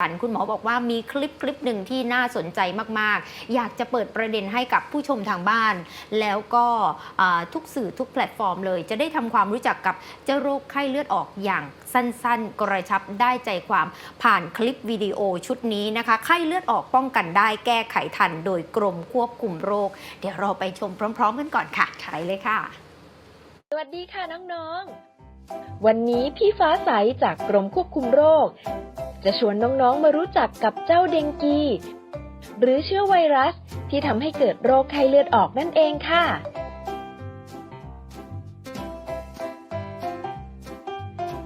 กันคุณหมอบอกว่ามีคลิปคลิปหนึ่งที่น่าสนใจมาก ๆ อยากจะเปิดประเด็นให้กับผู้ชมทางบ้าน แล้วก็ทุกสื่อทุกแพลตฟอร์มเลย จะได้ทำความรู้จักกับเจ้าโรคไข้เลือดออกอย่างสั้น ๆ กระชับได้ใจความผ่านคลิปวิดีโอชุดนี้นะคะ ไข้เลือดออกป้องกันได้แก้ไขทัน โดยกรมควบคุมโรค เดี๋ยวเราไปชมพร้อม ๆ กันก่อนค่ะไปเลยค่ะ สวัสดีค่ะน้องๆวันนี้พี่ฟ้าใสจากกรมควบคุมโรค จะชวนน้องๆมารู้จักกับเจ้าเดงกี หรือเชื้อไวรัสที่ทำให้เกิดโรคไข้เลือดออกนั่นเองค่ะ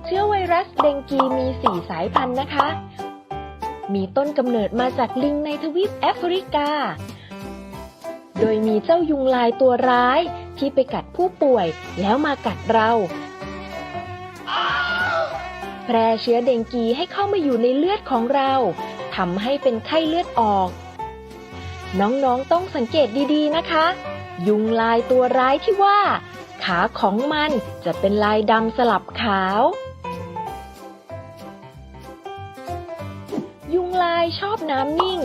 เชื้อไวรัสเดงกีมี 4 สายพันธุ์นะคะ มีต้นกำเนิดมาจากลิงในทวีปแอฟริกา โดยมีเจ้ายุงลายตัวร้ายที่ไปกัดผู้ป่วยแล้วมากัดเรา แพร่เชื้อเดงกีให้เข้ามาอยู่ในเลือดของเราทำให้เป็นไข้เลือดออก น้องๆต้องสังเกตดีๆนะคะ ยุงลายตัวร้ายที่ว่า ขาของมันจะเป็นลายดำสลับขาว ยุงลายชอบน้ำนิ่ง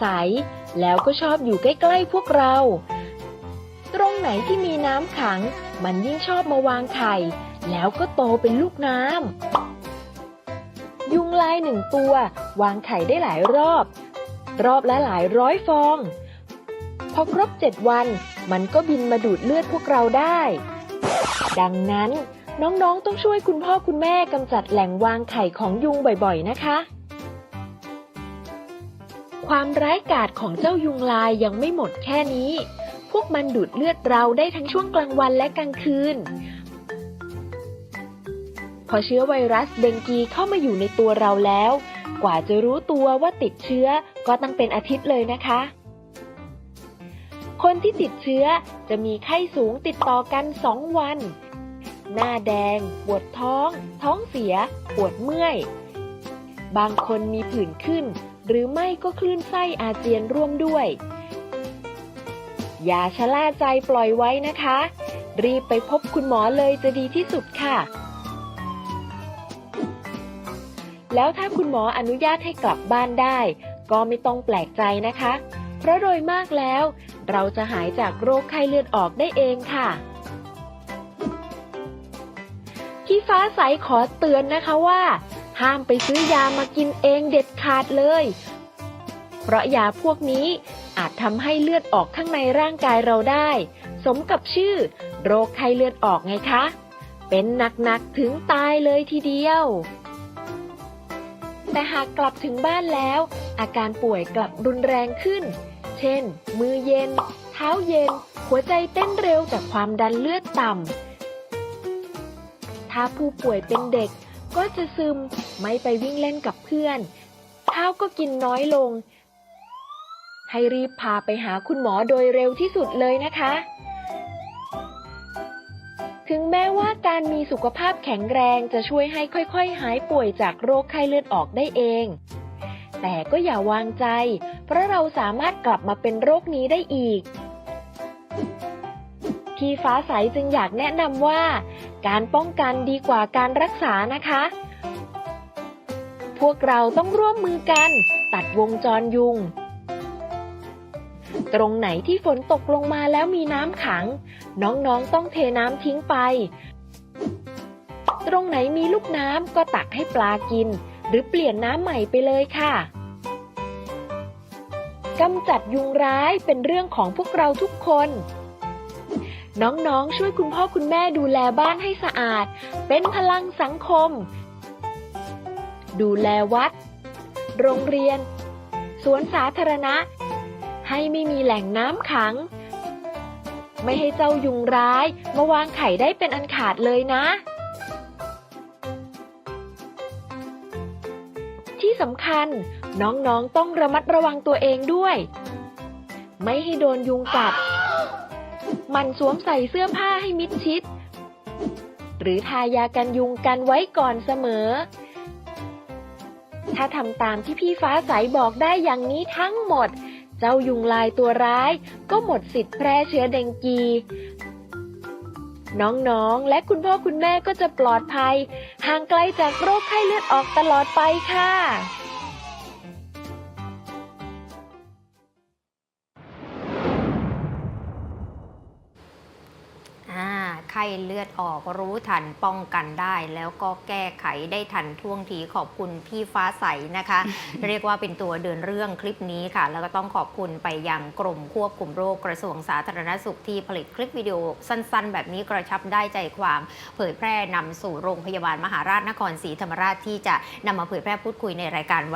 ใส แล้วก็ชอบอยู่ใกล้ๆพวกเรา ตรงไหนที่มีน้ำขัง มันยิ่งชอบมาวางไข่ แล้วก็โตเป็นลูกน้ำ ยุงลายหนึ่งตัว วางไข่ได้หลายรอบ รอบละหลายร้อยฟอง พอครบเจ็ดวัน มันก็บินมาดูดเลือดพวกเราได้ ดังนั้นน้องๆ ต้องช่วยคุณพ่อคุณแม่กำจัดแหล่งวางไข่ของยุงบ่อยๆ นะคะ ความร้ายกาจของเจ้ายุงลายยังไม่หมดแค่นี้ พวกมันดูดเลือดเราได้ทั้งช่วงกลางวันและกลางคืน อเชื้อไวรัสเดงกีเข้ามาอยู่ในตัวเราแล้ว กว่าจะรู้ตัวว่าติดเชื้อก็ตั้งเป็นอาทิตย์เลยนะคะ คนที่ติดเชื้อจะมีไข้สูงติดต่อกันสองวัน หน้าแดง ปวดท้อง ท้องเสีย ปวดเมื่อย บางคนมีผื่นขึ้น หรือไม่ก็คลื่นไส้อาเจียนร่วมด้วย อย่าชะล่าใจปล่อยไว้นะคะ รีบไปพบคุณหมอเลยจะดีที่สุดค่ะ แล้วถ้าคุณหมออนุญาตให้กลับบ้านได้ ก็ไม่ต้องแปลกใจนะคะ เพราะโดยมากแล้ว เราจะหายจากโรคไข้เลือดออกได้เองค่ะพี่ฟ้าใสขอเตือนนะคะว่า ห้ามไปซื้อยามากินเองเด็ดขาดเลย เพราะยาพวกนี้อาจทำให้เลือดออกข้างในร่างกายเราได้ สมกับชื่อ โรคไข้เลือดออกไงคะ เป็นหนักๆถึงตายเลยทีเดียว แต่หากกลับถึงบ้านแล้ว อาการป่วยกลับรุนแรงขึ้น เช่น มือเย็น เท้าเย็น หัวใจเต้นเร็วจากความดันเลือดต่ำ ถ้าผู้ป่วยเป็นเด็กก็จะซึมไม่ไปวิ่งเล่นกับเพื่อน ข้าวก็กินน้อยลง ให้รีบพาไปหาคุณหมอโดยเร็วที่สุดเลยนะคะ ถึงแม้ว่าการมีสุขภาพแข็งแรงจะช่วยให้ค่อยๆ หายป่วยจากโรคไข้เลือดออกได้เอง แต่ก็อย่าวางใจ เพราะเราสามารถกลับมาเป็นโรคนี้ได้อีก พี่ฟ้าใสจึงอยากแนะนำว่า การป้องกันดีกว่าการรักษานะคะ พวกเราต้องร่วมมือกัน ตัดวงจรยุง ตรงไหนที่ฝนตกลงมาแล้วมีน้ำขัง น้องๆต้องเทน้ำทิ้งไป ตรงไหนมีลูกน้ำก็ตักให้ปลากิน หรือเปลี่ยนน้ำใหม่ไปเลยค่ะกำจัดยุงร้ายเป็นเรื่องของพวกเราทุกคน น้องๆ ช่วยคุณพ่อคุณแม่ดูแลบ้านให้สะอาด เป็นพลังสังคม ดูแลวัด โรงเรียน สวนสาธารณะ ให้ไม่มีแหล่งน้ำขัง ไม่ให้เจ้ายุงร้ายมาวางไข่ได้เป็นอันขาดเลยนะ ที่สำคัญน้องๆต้องระมัดระวังตัวเองด้วย ไม่ให้โดนยุงกัด มันสวมใส่เสื้อผ้าให้มิดชิด หรือทายากันยุงกันไว้ก่อนเสมอถ้าทำตามที่พี่ฟ้าใสบอกได้อย่างนี้ทั้งหมด เจ้ายุงลายตัวร้าย ก็หมดสิทธิ์แพร่เชื้อเดงกี น้องๆ และคุณพ่อคุณแม่ก็จะปลอดภัย ห่างไกลจากโรคไข้เลือดออกตลอดไปค่ะ เลือดออกรู้ทันป้องกันได้ แล้วก็แก้ไขได้ทันท่วงทีขอบคุณพี่ฟ้าใสนะคะ เรียกว่าเป็นตัวเดินเรื่องคลิปนี้ค่ะ แล้วก็ต้องขอบคุณไปยังกรมควบคุมโรคกระทรวงสาธารณสุขที่ผลิตคลิปวิดีโอสั้น ๆ แบบนี้กระชับได้ใจความเผยแพร่นำสู่โรงพยาบาลมหาราชนครศรีธรรมราชที่จะนำมาเผยแพร่พูดคุยในรายการวัน